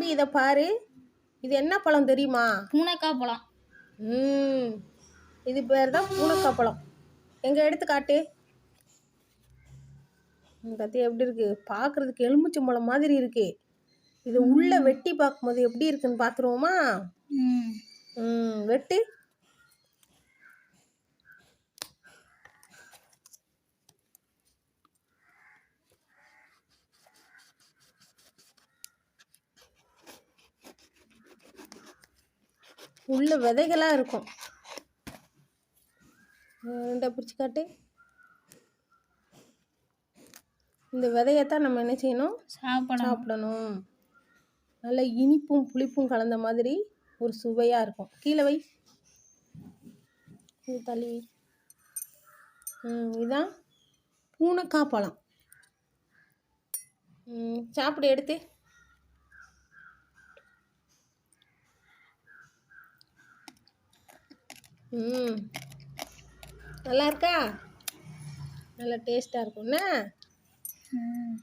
தம்பி இதை பாரு. இது என்ன பழம் தெரியுமா? பூனைக்காய் பழம். ம். இது பேர் தான் பூனைக்காய் பழம். எங்கே எடுத்து காட்டு. ம், பாத்தியா எப்படி இருக்கு? பார்க்கறதுக்கு எலுமிச்சம்பழம் மாதிரி இருக்கு. இது உள்ள வெட்டி பார்க்கும்போது எப்படி இருக்குன்னு பார்த்துருவோமா ம் வெட்டு. உள்ள விதைகளாக இருக்கும். இந்த பிடிச்சி காட்டு. இந்த விதையத்தான் நம்ம என்ன செய்யணும்? சாப்பிடணும். நல்ல இனிப்பும் புளிப்பும் கலந்த மாதிரி ஒரு சுவையாக இருக்கும். கீழே வை. தள்ளி இதான் பூனைக்காய் பழம். சாப்பிடு எடுத்து. ம். நல்லா இருக்கா நல்லா டேஸ்ட்டாக இருக்கும்ண்ணே ம்.